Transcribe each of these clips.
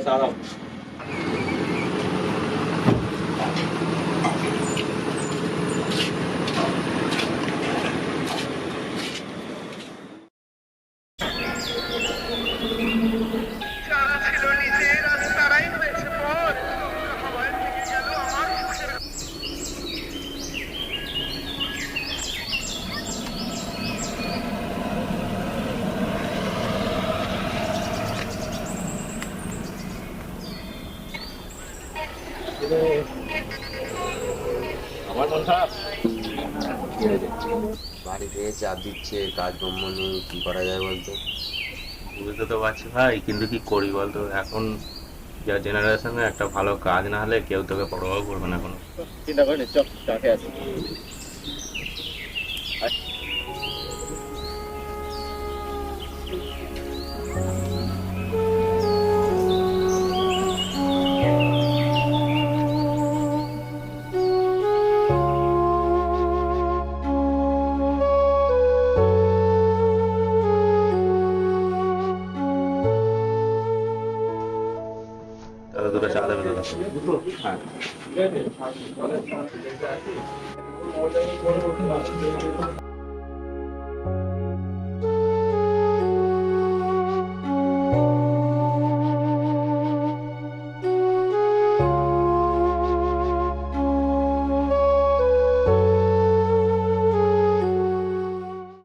Sao আমার মন খারাপ। বাড়ি চাপ দিচ্ছে কাজ কর্ম নেই কি করা যায় বলতো? বুঝতে তো পারছি ভাই কিন্তু কি করি বলতো? এখন যা জেনারেশনে একটা ভালো কাজ না হলে কেউ তোকে পরোয়াও করবে না কোনো। চিন্তা করিস চল চাকে আছে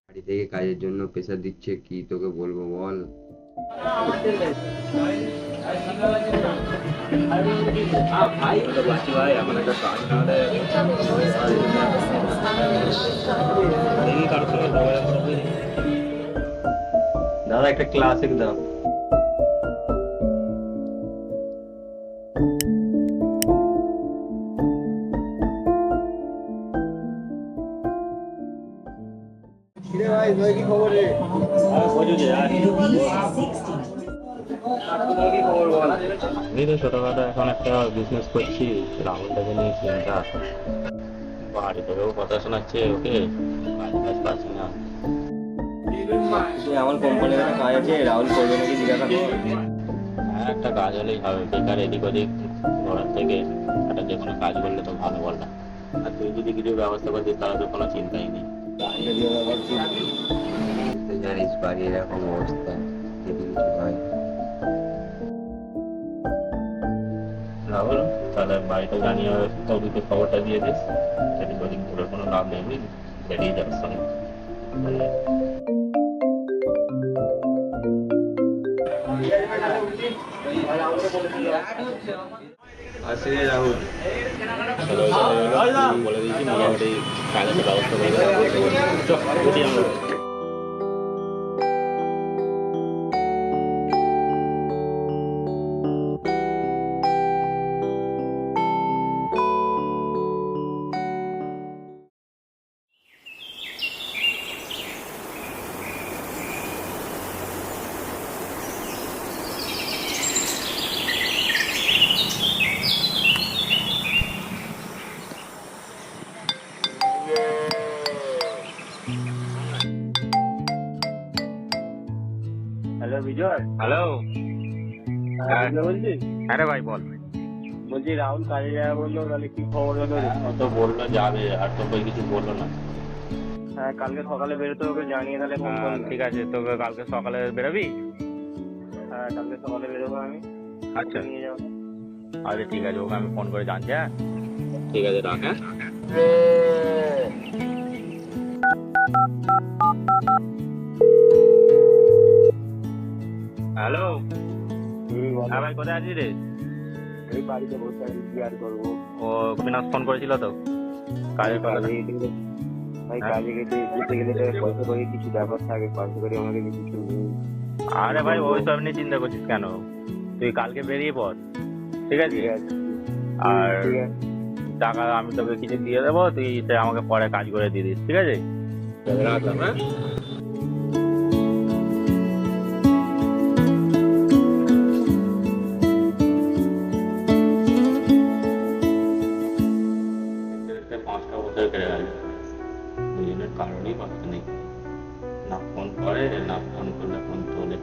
বাড়ি থেকে কাজের জন্য প্রেশার দিচ্ছে কি তোকে বলব বল? ভাই এখন একটা কাজ না হলে দেখি কারোর সঙ্গে যোগাযোগ করে দেখি। দাদা আমি তো ছোটখাটো এখন একটা বিজনেস করছি রাহুলটাকে নিয়ে চিন্তা বাড়ি থেকেও কথা শোনাচ্ছে ওকে কাজ বাজ পাচ্ছি না। আমার কোম্পানির একটা কাজ আছে রাহুল করবে নাকি জিজ্ঞাসা হ্যাঁ একটা কাজ হলেই হবে বেকার এদিক ওদিক ঘোরার থেকে একটা যে কোনো কাজ করলে তো ভালো বল না আর তুই যদি কিছু ব্যবস্থা করছিস তাহলে তো কোনো চিন্তাই নেই। জানিস বাড়ির এরকম অবস্থা। রাহুল তাহলে বাড়িতে জানিয়ে কাউকে খবরটা দিয়ে দিস। এদিক ওদিক ঘুরে কোনো লাভ নেই বুঝলি? বেরিয়ে যাবে সঙ্গে আসি রাহুল। বলে দিয়েছি মোটামুটি ব্যবস্থা করে হ্যালো বিজয়। হ্যালো। হ্যাঁ হ্যাঁ। রে ভাই বল। বলছি রাহুল কাজে যাবে বলল তাহলে কি খবর হলো তো বলল যাবে আর তো কই কিছু বলল না। হ্যাঁ কালকে সকালে বেরোতে ওকে জানিয়ে তাহলে ফোন ঠিক আছে তোকে কালকে সকালে বেরোবি? হ্যাঁ কালকে সকালে বেরোবো আমি। আচ্ছা। নিয়ে যাব। আচ্ছা ঠিক আছে ওকে আমি ফোন করে জানছি হ্যাঁ। ঠিক আছে রাখ হ্যাঁ। হ্যালো। হ্যাঁ ভাই কোথায় আছিস রে? এই বাড়িতে বসে আছি কি আর করব? ও বিনাশ ফোন করেছিল তো? কাজের কথা কাজে গেলে ভাই হ্যাঁ? কাজে গেলে যেতে গেলে তো পয়সা করে কিছু ব্যাপার থাকে পয়সা করে আমাকে কিছু আরে ভাই ওইসব নিয়ে চিন্তা করছিস কেন? তুই কালকে বেরিয়ে পড় ঠিক আছে? আর টাকা আমি তোকে কিছু দিয়ে দেবো তুই আমাকে পরে কাজ করে দিয়ে দিস ঠিক আছে। রাখলাম হ্যাঁ? না ফোন করে না ফোন করলে ফোন তোলে।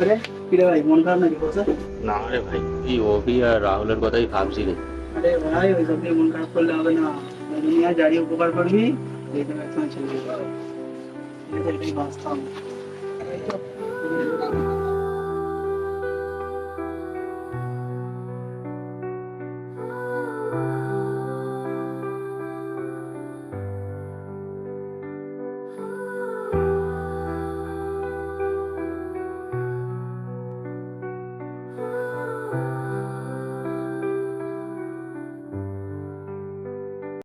আরে কিরে ভাই মন খারাপ নাকি না রে ভাই এই অভি আর রাহুলের কথাই ভাবছি রে। আরে ভাই ওই সব মন খারাপ করলে হবে না। দুনিয়া যারই উপকার করবি এইটা একসময় এটাই বাস্তব